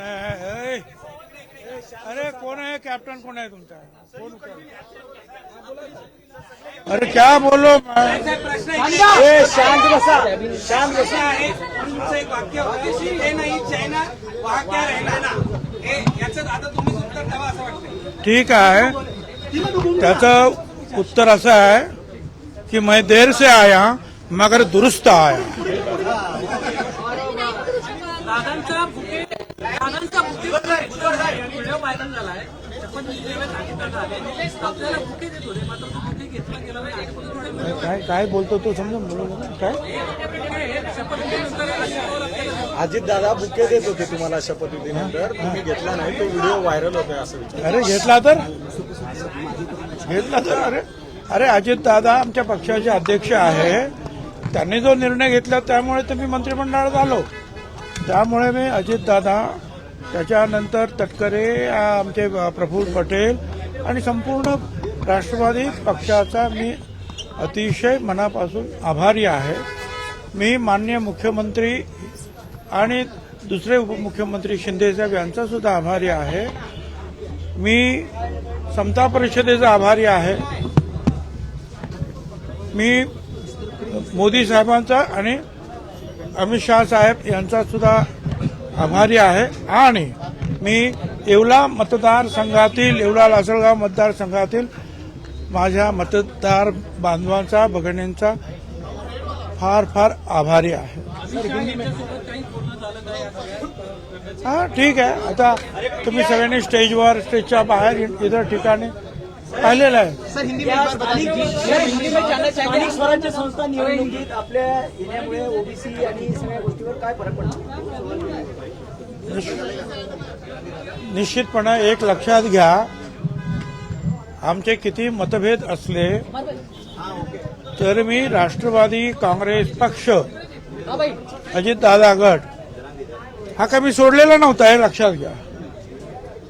कोण आहे अरे कोण आहे कॅप्टन कोण आहे तुमचा कोण अरे क्या बोलो? ए, शांत बसा। शांत बसा। एक वाक्य होतं की ते नाही चायना वहा क्या रहना हे याचं आता तुम्हीच उत्तर द्यावं असं वाटतं ठीक त्याचं उत्तर असं आहे कि मैं देर से आया मगर दुरुस्त आया। व्हायरल झालाय. आले आपल्याला बुके देत होते मात्र तो बुके घेतला गेला नाही. काय काय बोलतो तू समजून बोलू काय? अजित दादा बुके देत होते तुम्हाला शपथविधीनंतर. तुम्ही घेतला नाही तो व्हिडिओ व्हायरल होतोय असं विचार. अरे घेतला तर? घेतला तर? अरे अरे अजित दादा आमच्या पक्षाचे अध्यक्ष आहे. त्यांनी जो निर्णय घेतला त्यामुळे तर मी मंत्रिमंडळात आलो. त्यामुळे मी अजित दादा त्याच्यानंतर तटकरे आमचे प्रफुल्ल पटेल आणि संपूर्ण राष्ट्रवादी पक्षाचा मी अतिशय मनापासून आभारी आहे. मी मान्य मुख्यमंत्री आणि दुसरे उपमुख्यमंत्री शिंदेसाहेब यांचा सुद्धा आभारी आहे. मी समता परिषदेचा आभारी आहे. मी मोदी साहेबांचा आणि अमित शहा साहेब यांचा सुद्धा आभारी आहे. आणि मी येवला मतदारसंघातील येवला लासलगाव मतदारसंघातील माझ्या मतदार बांधवांचा भगिनींचा फार फार आभारी आहे. हा ठीक आहे. आता तुम्ही सगळ्यांनी स्टेजवर स्टेजच्या बाहेर इतर ठिकाणी पाहिलेलं आहे. स्थानिक स्वराज्य संस्था निवडणुकीत आपल्या येण्यामुळे ओबीसी आणि सगळ्या गोष्टीवर काय फरक पडतो? निश्चितपणे एक लक्षात घ्या आमचे किती मतभेद असले तर मी राष्ट्रवादी काँग्रेस पक्ष अजितदादा गट हा कमी मी सोडलेला नव्हता हे लक्षात घ्या.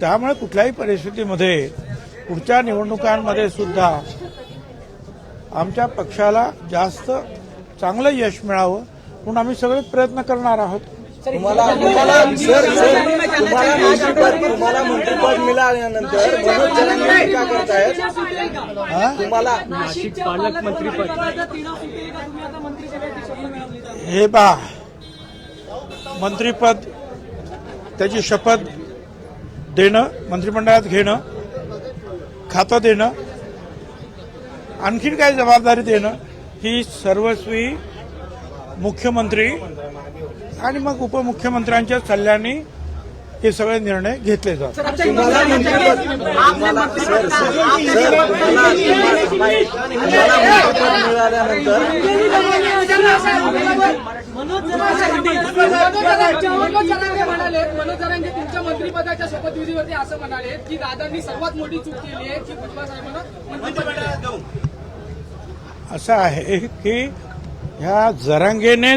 त्यामुळे कुठल्याही परिस्थितीमध्ये पुढच्या निवडणुकांमध्ये सुद्धा आमच्या पक्षाला जास्त चांगलं यश मिळावं म्हणून आम्ही सगळे प्रयत्न करणार आहोत. तुम्हाला तुम्हाला सर सर तुम्हाला मंत्रिपद तुम्हाला मंत्रिपद मिळाल्यानंतर मनोज जरांगे टीका करतायत हा? तुम्हाला नाशिक पालकमंत्री तिणा फुटे का तुम्ही आता मंत्रिसभेची शपथ मिळवली तर हे पा मंत्रीपद त्याची शपथ देणं मंत्रिमंडळात घेणं खातं देणं आणखीन काय जबाबदारी देणं ही सर्वस्वी मुख्यमंत्री आणि मग उपमुख्यमंत्र्यांच्या सल्ल्याने हे सगळे निर्णय घेतले जातात म्हणाले मनोज जरांगे तुमच्या मंत्रिपदाच्या शपथविधीवरती असं म्हणाले की दादांनी सर्वात मोठी चूक केली आहे की भुजबळ साहेबांना मंत्रिपद असं आहे की ह्या जरांगेने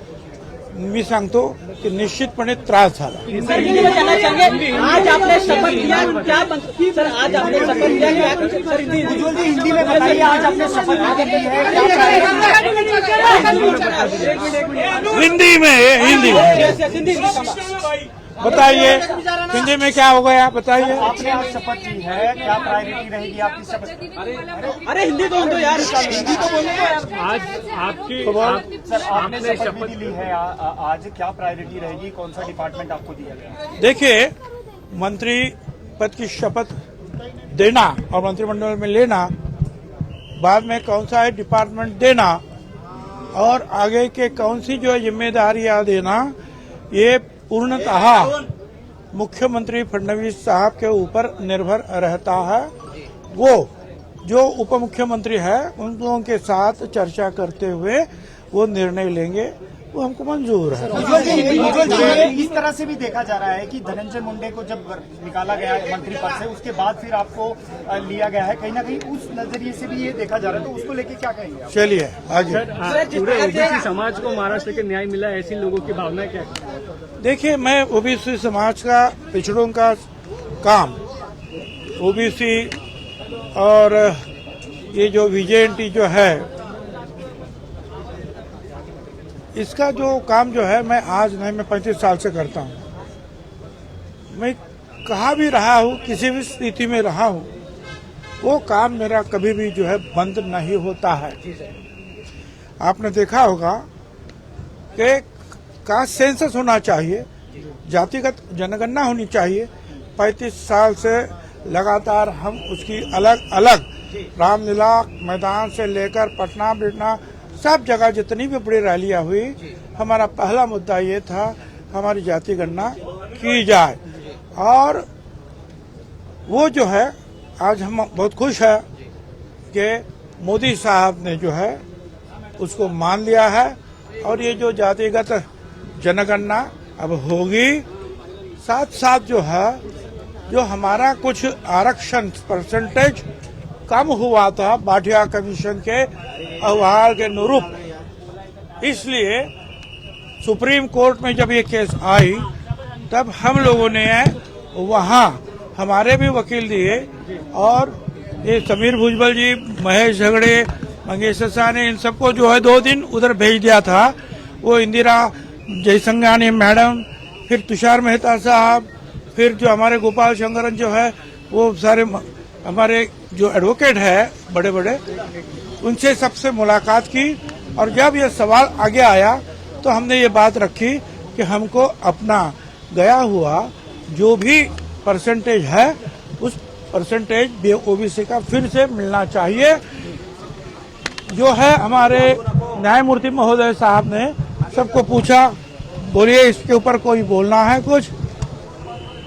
मी सांगतो की निश्चितपणे त्रास झाला आज आपने शपथ लिया क्या सर आज आपने शपथ लिया सर हिंदी में बताइए आज आपने शपथ हिंदी में हिंदी में हिंदी बताइए हिंदी में क्या हो गया बताइए। आपने आज शपथ ली है क्या प्रायोरिटी रहेगी आपकी शपथ? अरे हिंदी तो दो यार हिंदी तो बोलो आज आपकी तो आप, सर आपने शपथ ली है आ- आ- आज क्या प्रायोरिटी रहेगी? कौन सा डिपार्टमेंट आपको दिया गया? देखिए मंत्री पद की शपथ देना और मंत्रिमंडल में लेना बाद में कौन सा है डिपार्टमेंट देना और आगे के कौन सी जो है जिम्मेदारियाँ देना ये पूर्णतः मुख्यमंत्री फडणवीस साहब के ऊपर निर्भर रहता है। वो जो उप मुख्यमंत्री है उन लोगों के साथ चर्चा करते हुए वो निर्णय लेंगे। वो हमको मंजूर है। इस तरह से भी देखा जा रहा है कि धनंजय मुंडे को जब निकाला गया है मंत्री पद से उसके बाद फिर आपको लिया गया है। कहीं ना कहीं उस नज़रिए से भी ये देखा जा रहा है तो उसको लेके क्या कहेंगे चलिए आगे। पूरे ओबीसी समाज को महाराष्ट्र के न्याय मिला ऐसी लोगों की भावना क्या है? देखिए, मैं ओबीसी समाज का, पिछड़ों का काम ओबीसी और ये जो विजेएनटी जो है, इसका जो काम जो है, मैं आज नहीं, मैं पैंतीस साल से करता हूँ। मैं कहा भी रहा हूँ, किसी भी स्थिति में रहा हूँ, वो काम मेरा कभी भी जो है, बंद नहीं होता है। आपने देखा होगा कि का सेंसस होना चाहिए। जातिगत जनगणना होनी चाहिए। पैंतीस साल से लगातार हम उसकी अलग अलग रामलीला मैदान से लेकर पटना, बिटना, सब जगह जितनी भी बड़ी रैलियाँ हुई, हमारा पहला मुद्दा ये था, हमारी जाति गणना की जाए। और वो जो है, आज हम बहुत खुश है कि मोदी साहब ने जो है, उसको मान लिया है। और ये जो जातिगत जनगणना अब होगी। साथ साथ जो है, जो हमारा कुछ आरक्षण परसेंटेज कम हुआ था बाटिया कमीशन के अहवाल के अनुरूप। इसलिए सुप्रीम कोर्ट में जब ये केस आई, तब हम लोगों ने वहाँ हमारे भी वकील दिए और ये समीर भुजबल जी, महेश झगड़े, मंगेश ने इन सबको जो है दो दिन उधर भेज दिया था। वो इंदिरा जयसंगानी मैडम, फिर तुषार मेहता साहब, फिर जो हमारे गोपाल शंकरन जो है, वो सारे हमारे जो एडवोकेट है बड़े बड़े उनसे सबसे मुलाकात की। और जब ये सवाल आगे आया तो हमने ये बात रखी कि हमको अपना गया हुआ जो भी परसेंटेज है, उस परसेंटेज ओबीसी का फिर से मिलना चाहिए। जो है हमारे न्यायमूर्ति महोदय साहब ने सबको पूछा, बोलिए, इसके ऊपर कोई बोलना है कुछ?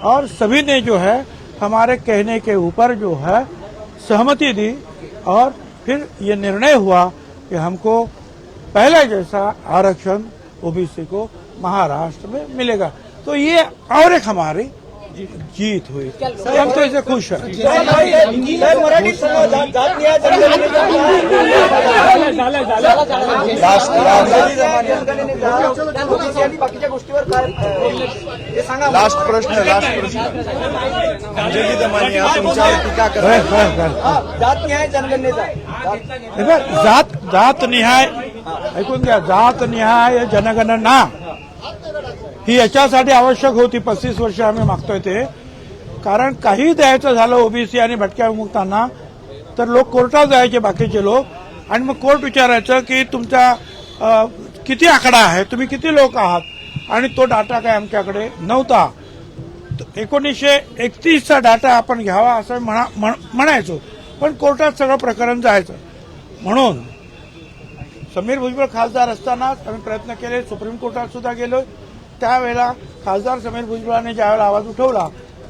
और सभी ने जो है, हमारे कहने के ऊपर जो है, सहमति दी और फिर ये निर्णय हुआ कि हमको पहले जैसा आरक्षण ओबीसी को महाराष्ट्र में मिलेगा। तो ये और एक हमारी जीत हुई तो हम तो इसे खुश हैं सर, मराठीत सांगा, जात जात न्याय जनगणनेचा बाकीच्या गोष्टीवर काय हे सांगा लास्ट प्रश्न लास्ट प्रश्न. अंजली दमानी तुमच्यावर टीका जात न्याय जनगणनेचा आहे. जात- बघ, जात जात निहाय. ऐकून घ्या जात निहाय जनगणना. ही याच्यासाठी आवश्यक होती. पस्तीस वर्ष आम्ही मागतोय ते. कारण काही द्यायचं झालं ओबीसी आणि भटक्या विमुक्तांना तर लोक कोर्टात जायचे बाकीचे लोक. आणि मग कोर्ट विचारायचं की तुमचा किती आकडा आहे? तुम्ही किती लोक आहात? आणि तो डाटा काय आमच्याकडे नव्हता. एकोणीसशे एकतीसचा डाटा आपण घ्यावा असं म्हणा म्हण- म्हणायचो. पण कोर्टात सगळं प्रकरण जायचं. म्हणून समीर भुजबळ खासदार असतानाच आम्ही प्रयत्न केले सुप्रीम कोर्टात सुद्धा गेलो. त्यावेळेला खासदार समीर भुजबळाने ज्यावेळेला आवाज उठवला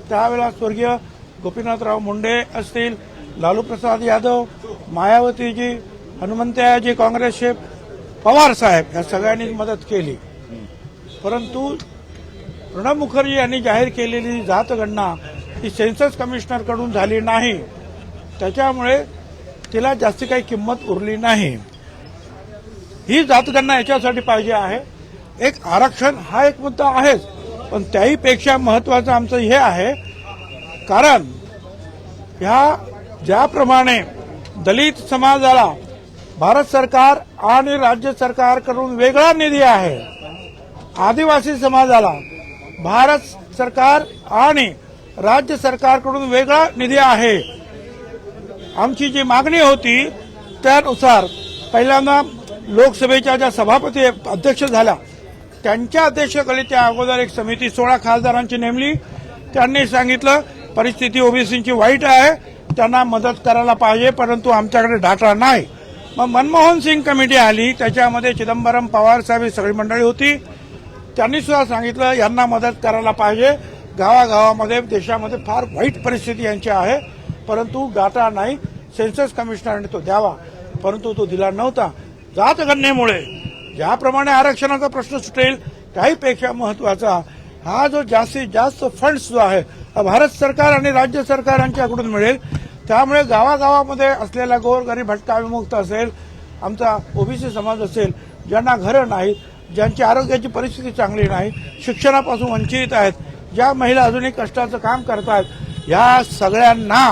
त्यावेळेला स्वर्गीय गोपीनाथराव मुंडे असतील लालू प्रसाद यादव मायावतीजी हनुमंतयाजी काँग्रेसचे पवार साहेब या सगळ्यांनी मदत केली. परंतु प्रणब मुखर्जी यांनी जाहीर केलेली जातगणना ही सेन्सस कमिशनरकडून झाली नाही. त्याच्यामुळे तिला जास्ती काही किंमत उरली नाही. ही जातगणना याच्यासाठी पाहिजे आहे. एक आरक्षण हा एक मुद्दा आहेच पण त्याहीपेक्षा महत्वाचं आमचं हे आहे कारण ह्या ज्याप्रमाणे दलित समाजाला भारत सरकार आणि राज्य सरकारकडून वेगळा निधी आहे आदिवासी समाजाला भारत सरकार आणि राज्य सरकारकडून वेगळा निधी आहे. आमची जी मागणी होती त्यानुसार पहिल्यांदा लोकसभेच्या ज्या सभापती अध्यक्ष झाल्या त्यांच्या अध्यक्षतेखाली त्या अगोदर एक समिती सोळा खासदारांची नेमली. त्यांनी सांगितलं परिस्थिती ओबीसीची वाईट आहे त्यांना मदत करायला पाहिजे परंतु आमच्याकडे डाटा नाही. मग मनमोहन सिंग कमिटी आली त्याच्यामध्ये चिदंबरम पवार साहेब ही सगळी मंडळी होती. त्यांनी सुद्धा सांगितलं यांना मदत करायला पाहिजे. गावागावामध्ये देशामध्ये फार वाईट परिस्थिती यांची आहे परंतु डाटा नाही. सेन्सस कमिशनरने तो द्यावा परंतु तो दिला नव्हता. जातगणनेमुळे ज्याप्रमाणे आरक्षणाचा प्रश्न सुटेल त्याहीपेक्षा महत्त्वाचा हा जो जास्तीत जास्त फंड्स जो आहे हा भारत सरकार आणि राज्य सरकार यांच्याकडून मिळेल. त्यामुळे गावागावामध्ये असलेला गोरगरीब भटका विमुक्त असेल आमचा ओबीसी समाज असेल ज्यांना घरं नाहीत ज्यांची आरोग्याची परिस्थिती चांगली नाही शिक्षणापासून वंचित आहेत ज्या महिला अजूनही कष्टाचं काम करतात या सगळ्यांना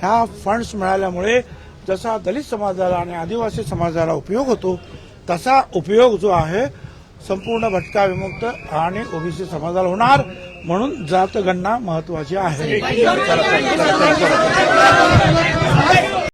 ह्या फंड्स मिळाल्यामुळे जसा दलित समाजाला आणि आदिवासी समाजाला उपयोग होतो तसा उपयोग जो आहे संपूर्ण भटका विमुक्त आणि ओबीसी समाजाला होणार. म्हणून जातगणना महत्वाची आहे.